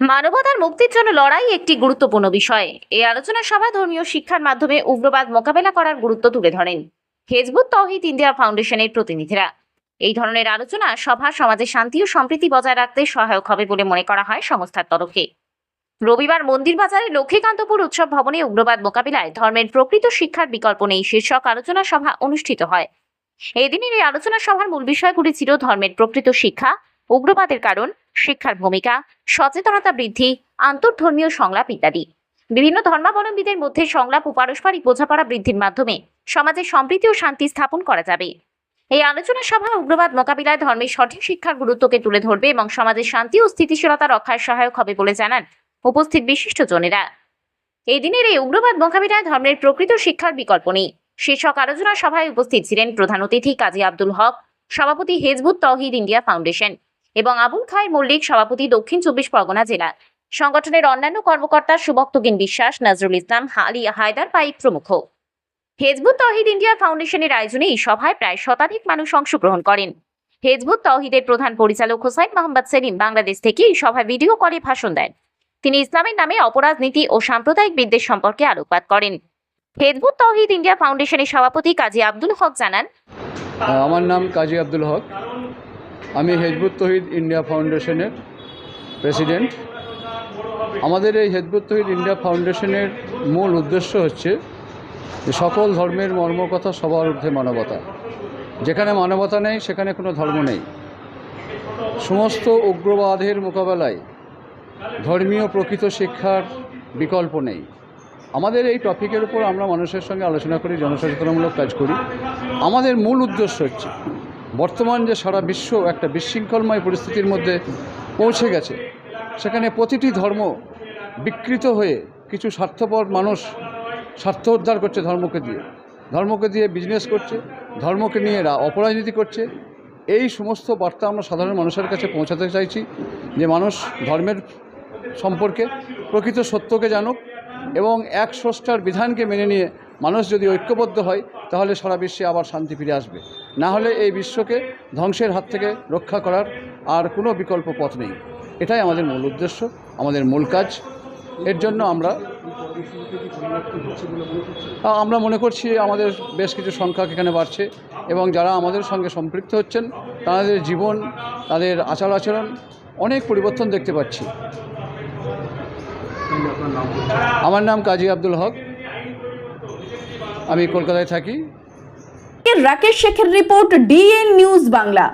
মানবতার মুক্তির জন্য লড়াই একটি গুরুত্বপূর্ণ বিষয়। এই আলোচনা সভা ধর্মীয় শিক্ষার মাধ্যমে উগ্রবাদ মোকাবেলা করার গুরুত্ব তুলে ধরেন। হেজবুত তহিদ ইন্ডিয়া ফাউন্ডেশনের প্রতিনিধিরা। এই ধরনের আলোচনা সভা সমাজে শান্তি ও সম্প্রীতি বজায় রাখতে সহায়ক হবে বলে মনে করা হয় সংস্থার তরফে। রবিবার মন্দির বাজারে লক্ষ্মীকান্তপুর উৎসব ভবনে উগ্রবাদ মোকাবিলায় ধর্মের প্রকৃত শিক্ষার বিকল্প নেই শীর্ষক আলোচনা সভা অনুষ্ঠিত হয়। এই দিনের এই আলোচনা সভার মূল বিষয়গুলি ছিল ধর্মের প্রকৃত শিক্ষা, উগ্রবাদের কারণ শিক্ষার ভূমিকা, সচেতনতা বৃদ্ধি আন্তর্ধর্মীয় সংলাপ ইত্যাদি। বিভিন্ন ধর্মাবলম্বীদের মধ্যে সংলাপ ও পারস্পরিক বোঝাপড়া বৃদ্ধির মাধ্যমে সমাজে সম্প্রীতি ও শান্তি স্থাপন করা যাবে। এই আলোচনা সভা উগ্রবাদ মোকাবিলায় ধর্মের সঠিক শিক্ষার গুরুত্বকে তুলে ধরবে এবং সমাজের শান্তি ও স্থিতিশীলতা রক্ষায় সহায়ক হবে বলে জানান উপস্থিত বিশিষ্টজনেরা এই দিনের এই উগ্রবাদ মোকাবিলায় ধর্মের প্রকৃত শিক্ষার বিকল্প নেই। শীর্ষক আলোচনা সভায় উপস্থিত ছিলেন প্রধান অতিথি কাজী আব্দুল হক, সভাপতি হেজবুত তহিদ ইন্ডিয়া ফাউন্ডেশন এবং আবুল খায়ের মল্লিক সভাপতি দক্ষিণ চব্বিশ পরগনা জেলা। সংগঠনের অন্যান্য কর্মকর্তা সুবক্তগিন বিশ্বাস, নজরুল ইসলাম হালি হায়দার পাইক প্রমুখ। হেজবুত তহিদ ইন্ডিয়া ফাউন্ডেশনের আয়োজনে এই সভায় প্রায় শতাধিক মানুষ অংশগ্রহণ করেন। হেজবুত তহিদের প্রধান পরিচালক হোসাইন মোহাম্মদ সেলিম বাংলাদেশ থেকে এই সভায় ভিডিও কলে ভাষণ দেন। তিনি ইসলামের নামে অপরাজনীতি ও সাম্প্রদায়িক বিদ্বেষ সম্পর্কে আলোকপাত করেন। হেজবুত তহিদ ইন্ডিয়া ফাউন্ডেশনের সভাপতি কাজী আব্দুল হক জানান আমার নাম কাজী আব্দুল হক। আমি হেজবুত তহিদ ইন্ডিয়া ফাউন্ডেশনের প্রেসিডেন্ট। আমাদের এই হেজবুত তহিদ ইন্ডিয়া ফাউন্ডেশনের মূল উদ্দেশ্য হচ্ছে সকল ধর্মের মর্মকথা সবার ঊর্ধ্বে মানবতা। যেখানে মানবতা নেই, সেখানে কোনো ধর্ম নেই। সমস্ত উগ্রবাদের মোকাবেলায় ধর্মীয় প্রকৃত শিক্ষার বিকল্প নেই। আমাদের এই টপিকের উপর আমরা মানুষের সঙ্গে আলোচনা করি, জনসচেতনামূলক কাজ করি। আমাদের মূল উদ্দেশ্য হচ্ছে বর্তমান যে সারা বিশ্ব একটা বিশৃঙ্খলময় পরিস্থিতির মধ্যে পৌঁছে গেছে, সেখানে প্রতিটি ধর্ম বিকৃত হয়ে কিছু স্বার্থপর মানুষ স্বার্থ উদ্ধার করছে ধর্মকে দিয়ে। ধর্মকে দিয়ে বিজনেস করছে, ধর্মকে নিয়ে অপরাজনীতি করছে। এই সমস্ত বার্তা আমরা সাধারণ মানুষের কাছে পৌঁছাতে চাইছি যে মানুষ ধর্মের সম্পর্কে প্রকৃত সত্যকে জানুক এবং এক স্রষ্টার বিধানকে মেনে নিয়ে মানুষ যদি ঐক্যবদ্ধ হয়, তাহলে সারা বিশ্বে আবার শান্তি ফিরে আসবে। না হলে এই বিশ্বকে ধ্বংসের হাত থেকে রক্ষা করার আর কোনো বিকল্প পথ নেই। এটাই আমাদের মূল উদ্দেশ্য, আমাদের মূল কাজ। এর জন্য আমরা আমরা মনে করছি আমাদের বেশ কিছু সংখ্যা এখানে বাড়ছে এবং যারা আমাদের সঙ্গে সম্পৃক্ত হচ্ছেন, তাদের জীবন, তাদের আচার আচরণ অনেক পরিবর্তন দেখতে পাচ্ছি। আমার নাম কাজী আব্দুল হক। আমি কলকাতায় থাকি রাকেশ শেখের রিপোর্ট ডিএন নিউজ বাংলা